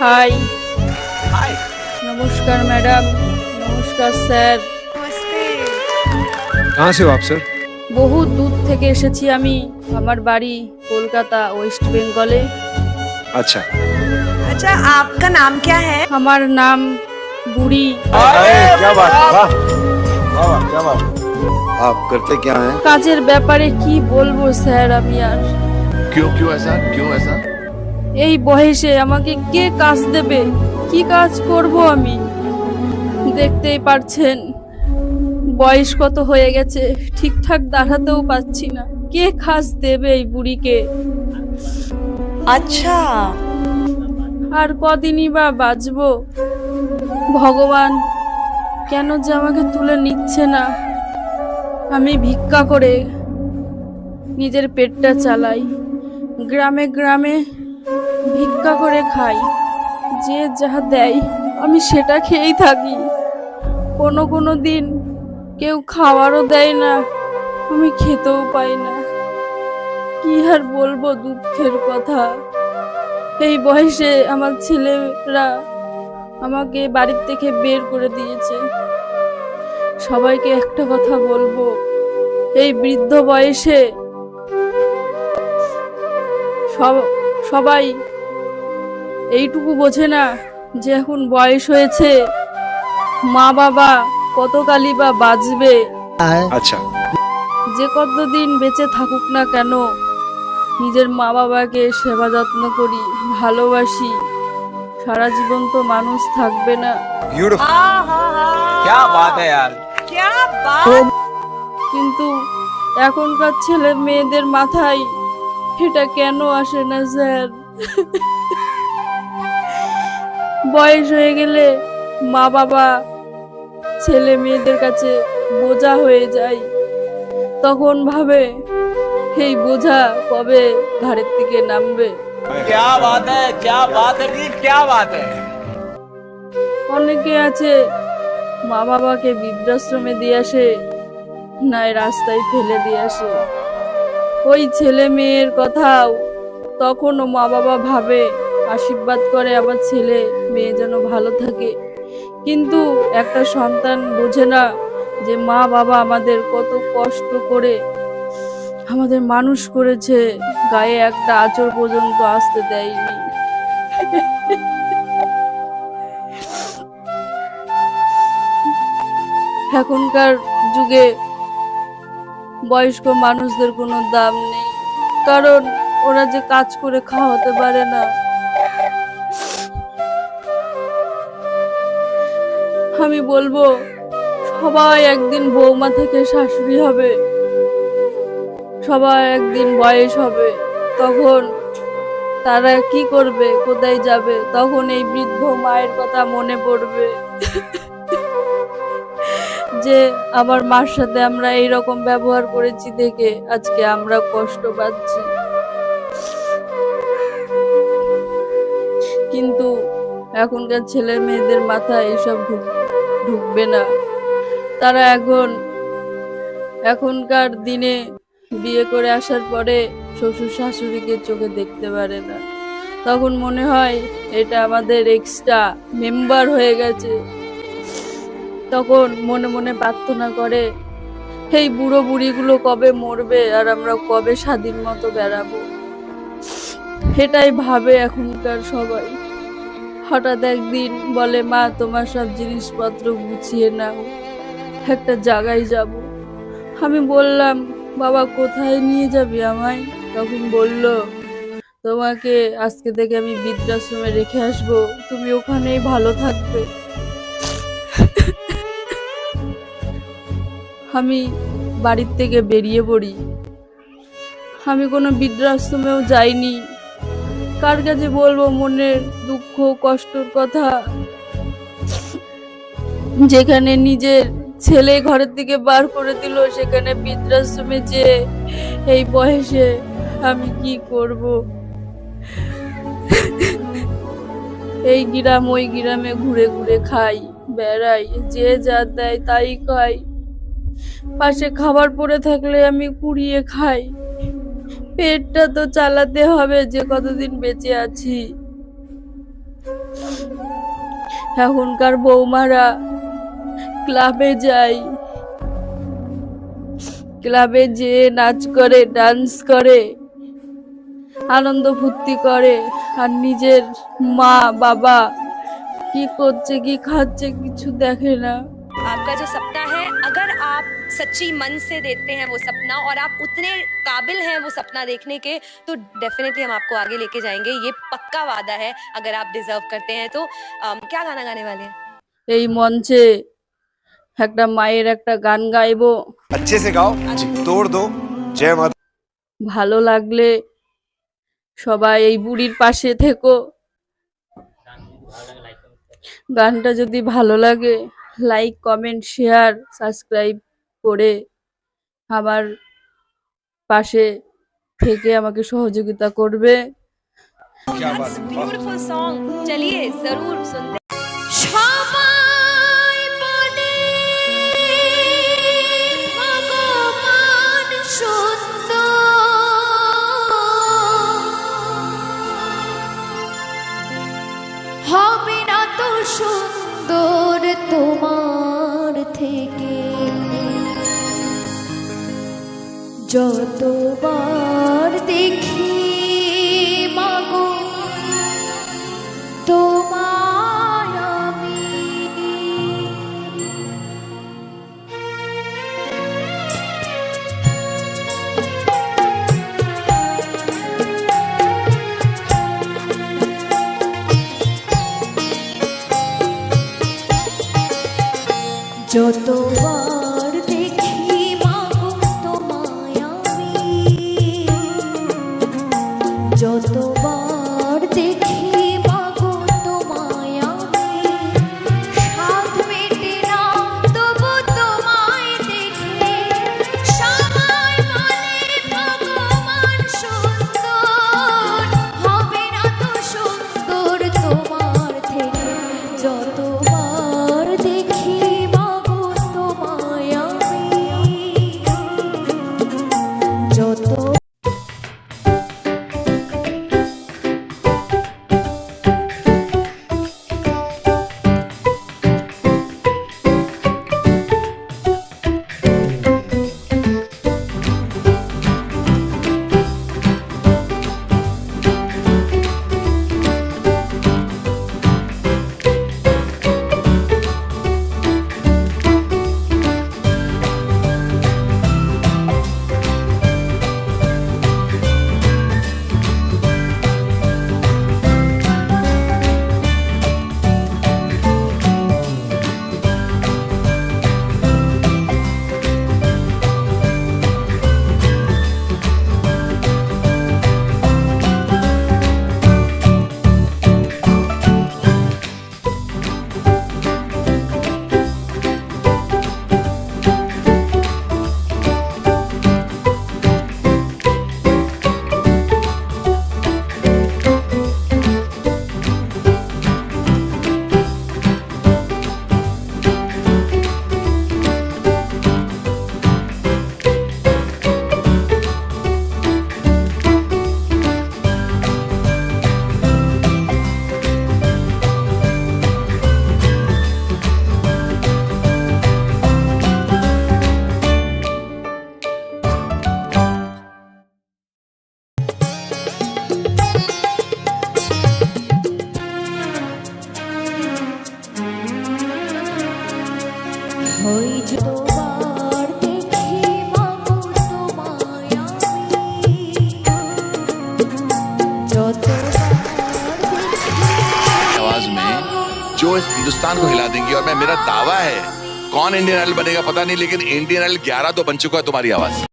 High हाय নমস্কার madam নমস্কার sir कहाँ से हो आप सर বহু দূর থেকে এসেছি আমি আমার বাড়ি কলকাতা ওয়েস্ট বেঙ্গলে अच्छा अच्छा आपका नाम क्या है আমার নাম বুড়ি क्या बात है वाह वाह वाह, क्या बात है आप करते क्या हैं কাজের ব্যাপারে কি বলবো স্যার আমি আর क्यों क्यों ऐसा क्यों ऐसा এই বয়সে আমাকে কে কাজ দেবে? কি কাজ করব আমি? দেখতেই পারছেন বয়স কত হয়ে গেছে ঠিকঠাক দাঁড়াতেও পাচ্ছি না। কে কাজ দেবে এই বুড়িকে? আচ্ছা। আর কদিনই বা বাঁচব? ভগবান কেন যে আমাকে তুলে নিচ্ছে না? আমি ভিক্ষা করে নিজের পেটটা চালাই। গ্রামে গ্রামে ভিক্ষা করে খাই। যে যা দেয়, আমি সেটা খেয়েই থাকি। কোনো কোনো দিন কেউ খাওয়ারও দেয় না, আমি খেতেও পাই না। কি আর বলব দুঃখের কথা। এই বয়সে আমার ছেলেরা আমাকে বাড়ির থেকে বের করে দিয়েছে। সবাইকে একটা কথা বলব, এই বৃদ্ধ বয়সে সব সবাই। এইটুকু বোঝে না যে এখন বয়স হয়েছে। মা বাবা কতকালই বা বাঁচবে। আচ্ছা। যে কতদিন বেঁচে থাকুক না কেন নিজের মা বাবাকে সেবা যত্ন করি ভালোবাসি। সারা জীবন তো মানুষ থাকবে না। কিন্তু এখনকার ছেলে মেয়েদের মাথায় এটা কেন আসে না স্যার? বয়স হয়ে গেলে মা বাবা ছেলে মেয়েদের কাছে বোঝা হয়ে যায়। তখন ভাবে এই বোঝা কবে ঘাড়ের থেকে নামবে? অনেকে আছে মা বাবাকে বৃদ্ধাশ্রমে দিয়ে আসে না রাস্তায় ফেলে দিয়ে আসে। ওই ছেলে মেয়ের কথাও তখনও মা বাবা ভাবে, আশীর্বাদ করে আমার ছেলে মেয়ে যেন ভালো থাকে। কিন্তু একটা সন্তান বোঝে না যে মা বাবা আমাদের কত কষ্ট করে, আমাদের মানুষ করেছে, গায়ে একটা আচর পর্যন্ত আসতে দেয়নি। এখনকার যুগে বয়স্ক মানুষদের কোনো দাম নেই। কারণ ওরা যে কাজ করে খাওয়াতে পারে না। আমি বলব, সবাই একদিন বৌমা থেকে শাশুড়ি হবে। সবাই একদিন বয়স হবে। তখন তারা কি করবে, কোথায় যাবে? তখন এই বৃদ্ধ মায়ের কথা মনে পড়বে। যে আমার মার সাথে আমরা এই রকম ব্যবহার করেছি দেখে আজকে আমরা কষ্ট পাচ্ছি। কিন্তু এখনকার ছেলে মেয়েদের মাথায় এসব ঢুক- ঢুকবে না। তারা এখন, এখনকার দিনে বিয়ে করে আসার পরে শ্বশুর শাশুড়িকে চোখে দেখতে পারে না। তখন মনে হয় এটা আমাদের এক্সট্রা মেম্বার হয়ে গেছে। তখন মনে মনে প্রার্থনা করে এই বুড়ো বুড়িগুলো কবে মরবে আর আমরা কবে স্বাধীন মতো বেড়াবো? এটাই ভাবে এখনকার সবাই। হঠাৎ একদিন বলে, মা, তোমার সব জিনিসপত্র গুছিয়ে নাও, একটা জায়গায় যাব। আমি বললাম, বাবা, কোথায় নিয়ে যাবি আমায়? তখন বলল, তোমাকে আজকে থেকে আমি বৃদ্ধাশ্রমে রেখে আসব, তুমি ওখানেই ভালো থাকবে। আমি বাড়ির থেকে বেরিয়ে পড়ি। আমি কোনো বৃদ্ধাশ্রমেও যাইনি। কার কাছে বলব মনের দুঃখ, কষ্টর কথা? যেখানে নিজের ছেলে ঘরের থেকে বার করে দিল, সেখানে বৃদ্ধাশ্রমে যে এই বয়সে আমি কি করব? এই গ্রাম ওই গ্রামে ঘুরে ঘুরে খাই, বেড়াই, যে যা দেয় তাই খাই। পাশে খাবার পড়ে থাকলে আমি কুড়িয়ে খাই পেটটা তো চালাতে হবে যে কতদিন বেঁচে আছি এখনকার বৌমারা ক্লাবে যায় ক্লাবে যেয়ে নাচ করে ডান্স করে আনন্দ ফুর্তি করে আর নিজের মা বাবা কি করছে কি খাচ্ছে কিছু দেখে না आपका जो सपना है अगर आप सच्ची मन से देखते हैं वो सपना और आप उतने काबिल हैं वो सपना देखने के तो डेफिनेटली हम आपको आगे लेके जाएंगे ये पक्का वादा है अगर आप डिजर्व करते हैं तो अम, क्या गाना गाने वाले हैं এই মঞ্চে একটা মায়ের একটা গান গাইবো अच्छे से गाओ तोड़ दो जय माता ভালো লাগলে সবাই এই বুড়ির পাশে থেকো গানটা যদি ভালো লাগে লাইক কমেন্ট শেয়ার সাবস্ক্রাইব করে আমার পাশে থেকে আমাকে সহযোগিতা করবে। যত हिंदुस्तान को हिला देंगी और मैं, मेरा दावा है, कौन इंडियन आयल बनेगा पता नहीं, लेकिन इंडियन आयल ग्यारह तो बन चुका है तुम्हारी आवाज़।